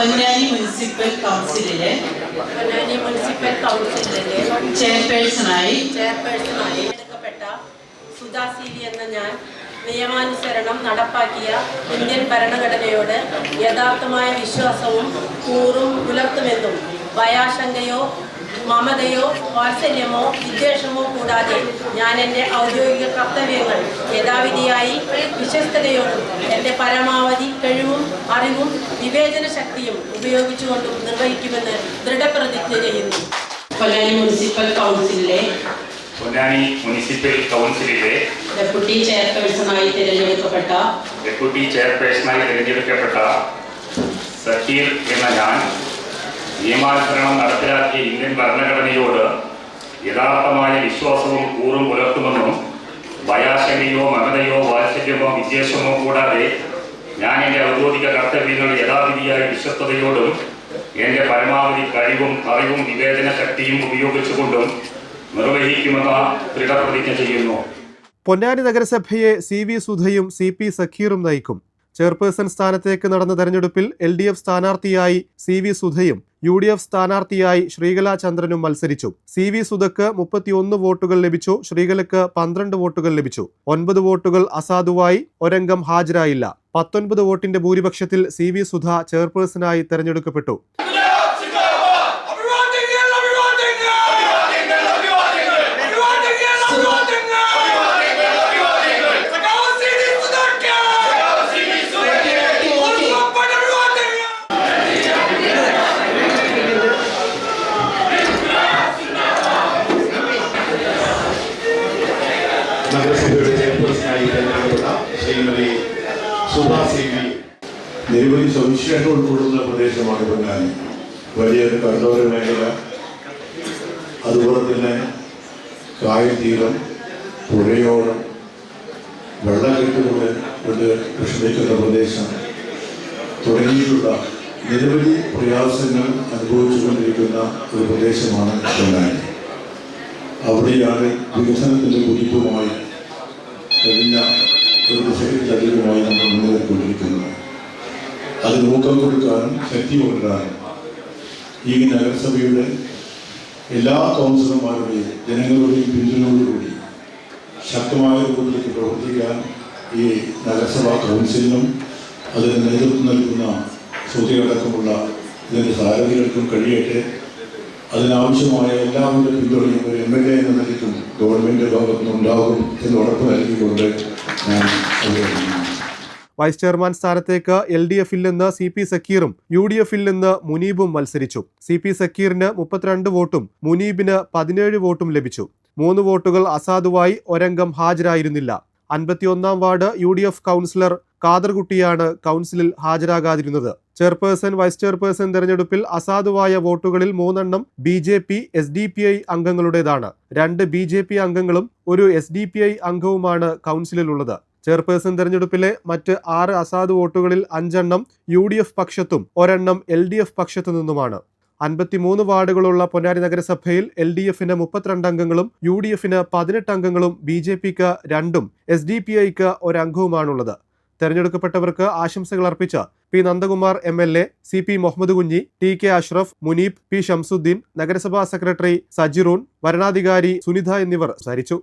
Ponnani municipal കൗൺസിലിലെ Ponnani municipal കൗൺസിലിലെ ചെയർപേഴ്സണായി ചെയർപേഴ്സണായി എടുക്കപ്പെട്ട സുധാ എന്ന ഞാൻ നിയമാനുസരണം നടപ്പാക്കിയ ഇന്ത്യൻ ഭരണഘടനയോട് യഥാർത്ഥമായ വിശ്വാസവും കൂറും പുലർത്തുമെന്നും ഭയാശങ്കയോ മമതയോ വാത്സല്യമോ വിദ്വേഷമോ കൂടാതെ ഞാൻ എന്റെ ഔദ്യോഗിക കർത്തവ്യങ്ങൾ യഥാവിധിയായി വിശ്വസ്തയോടും എന്റെ പരമാവധി കഴിവും അറിവും വിവേചന ശക്തിയും ഉപയോഗിച്ചുകൊണ്ടും നിർവഹിക്കുമെന്ന് ദൃഢപ്രതിജ്ഞ ചെയ്യുന്നു. പൊന്നാനി മുനിസിപ്പൽ കൗൺസിലിലെ പൊന്നാനി മുനിസിപ്പൽ കൗൺസിലിലെ ഡെപ്യൂട്ടി ചെയർപേഴ്സണായി തിരഞ്ഞെടുക്കപ്പെട്ട ഡെപ്യൂട്ടി ചെയർപേഴ്സണായി തിരഞ്ഞെടുക്കപ്പെട്ട സക്കീർ എന്ന ഞാൻ നിയമാനുസരണം നടപ്പിലാക്കിയ ഇന്ത്യൻ ഭരണഘടനയോട് യഥാർത്ഥമായ വിശ്വാസവും കൂറും പുലർത്തുമെന്നും ഭയാശങ്കയോ മമതയോ വാത്സല്യമോ വിദ്വേഷമോ കൂടാതെ ഞാൻ എന്റെ ഔദ്യോഗിക കർത്തവ്യങ്ങൾ യഥാവിധിയായ വിശ്വസ്തയോടും എന്റെ പരമാവധി കഴിവും അറിവും വിവേചന ശക്തിയും ഉപയോഗിച്ചുകൊണ്ടും നിർവഹിക്കുമെന്ന ദൃഢപ്രതിജ്ഞ ചെയ്യുന്നു. പൊന്നാനി നഗരസഭയെ സി വി സുധയും സി പി സഖീറും നയിക്കും. ചെയർപേഴ്സൺ സ്ഥാനത്തേക്ക് നടന്ന തെരഞ്ഞെടുപ്പിൽ എൽ ഡി എഫ് സ്ഥാനാർത്ഥിയായി സി വി സുധയും യു ഡി എഫ് സ്ഥാനാർത്ഥിയായി ശ്രീകല ചന്ദ്രനും മത്സരിച്ചു. സി വി സുധക്ക് മുപ്പത്തിയൊന്ന് വോട്ടുകൾ ലഭിച്ചു. ശ്രീകലയ്ക്ക് പന്ത്രണ്ട് വോട്ടുകൾ ലഭിച്ചു. ഒൻപത് വോട്ടുകൾ അസാധുവായി ഒരംഗം ഹാജരായില്ല. പത്തൊൻപത് വോട്ടിന്റെ ഭൂരിപക്ഷത്തിൽ സി വി സുധ ചെയർപേഴ്സണായി തെരഞ്ഞെടുക്കപ്പെട്ടു. നഗരസഭയുടെ ചെയർപേഴ്സണായി തെരഞ്ഞെടുക്കപ്പെട്ട ശ്രീമതി സുധാ സി വി നിരവധി സവിശേഷം ഉൾക്കൊള്ളുന്ന പ്രദേശമാണ് പൊന്നാനി വലിയൊരു കടലോര മേഖല. അതുപോലെ തന്നെ കായൽത്തീരം പുഴയോരം വെള്ളക്കെട്ടുകൊണ്ട് കൊണ്ട് വിഷമിക്കുന്ന പ്രദേശം. തുടങ്ങിയിട്ടുള്ള നിരവധി പ്രയാസങ്ങൾ അനുഭവിച്ചുകൊണ്ടിരിക്കുന്ന ഒരു പ്രദേശമാണ് പൊന്നാനി അവിടെയാണ് വികസനത്തിന്റെ കുതിപ്പുമായി കഴിഞ്ഞ ഒരു ദശകത്തിലധികമായി നമ്മൾ മുന്നേറിക്കൊണ്ടിരിക്കുന്നത് അത് നോക്കം കൊടുക്കാനും ശക്തി കൊണ്ടുവരാനും ഈ നഗരസഭയുടെ എല്ലാ കൗൺസിലർമാരുടെയും ജനങ്ങളുടെയും പിന്തുണയോടുകൂടി ശക്തമായ രൂപത്തിലേക്ക് പ്രവർത്തിക്കാൻ ഈ നഗരസഭാ കൗൺസിലിനും അതിന് നേതൃത്വം നൽകുന്ന ശ്രുതികളടക്കമുള്ള ഇതിന്റെ സാരഥികൾക്കും കഴിയട്ടെ. അതിനാവശ്യമായ എല്ലാവരുടെ പിന്തുണയും ഒരു എം എൽ എ എന്ന നിലയ്ക്കും ഗവൺമെന്റ് ഭാഗത്തുനിന്ന് ഉണ്ടാകും എന്ന് ഉറപ്പ് നൽകിക്കൊണ്ട് ഞാൻ വൈസ് ചെയർമാൻ സ്ഥാനത്തേക്ക് എൽ ഡി എഫിൽ നിന്ന് സി പി സക്കീറും യു ഡി എഫിൽ നിന്ന് മുനീബും മത്സരിച്ചു. സി പി സക്കീറിന് മുപ്പത്തിരണ്ട് വോട്ടും മുനീബിന് പതിനേഴ് വോട്ടും ലഭിച്ചു. മൂന്ന് വോട്ടുകൾ അസാധുവായി ഒരംഗം ഹാജരായിരുന്നില്ല. അൻപത്തിയൊന്നാം ward U D F councillor കാദർകുട്ടിയാണ് കൗൺസിലിൽ ഹാജരാകാതിരുന്നത്. ചെയർപേഴ്സൺ വൈസ് ചെയർപേഴ്സൺ തെരഞ്ഞെടുപ്പിൽ അസാധുവായ വോട്ടുകളിൽ മൂന്നെണ്ണം B J P S D P I അംഗങ്ങളുടേതാണ്. രണ്ട് ബി ജെ പി അംഗങ്ങളും ഒരു എസ് ഡി പി ഐ അംഗവുമാണ് കൗൺസിലിലുള്ളത്. ചെയർപേഴ്സൺ തെരഞ്ഞെടുപ്പിലെ മറ്റ് ആറ് അസാധു വോട്ടുകളിൽ അഞ്ചെണ്ണം യു ഡി എഫ് പക്ഷത്തും ഒരെണ്ണം എൽ ഡി എഫ് പക്ഷത്തു നിന്നുമാണ്. അൻപത്തിമൂന്ന് വാർഡുകളുള്ള പൊന്നാനി നഗരസഭയിൽ എൽ ഡി എഫിന് മുപ്പത്തിരണ്ട് അംഗങ്ങളും യു ഡി എഫിന് പതിനെട്ട് അംഗങ്ങളും ബി ജെ പിക്ക് രണ്ടും എസ് ഡി പി ഐക്ക് ഒരംഗവുമാണുള്ളത്. തെരഞ്ഞെടുക്കപ്പെട്ടവർക്ക് ആശംസകൾ അർപ്പിച്ച P Nandakumar M L A C P Muhammad Kunhi T K Ashraf Muneeb P Shamsuddin നഗരസഭാ സെക്രട്ടറി സജിറൂൺ വരണാധികാരി സുനിത എന്നിവർ സംസാരിച്ചു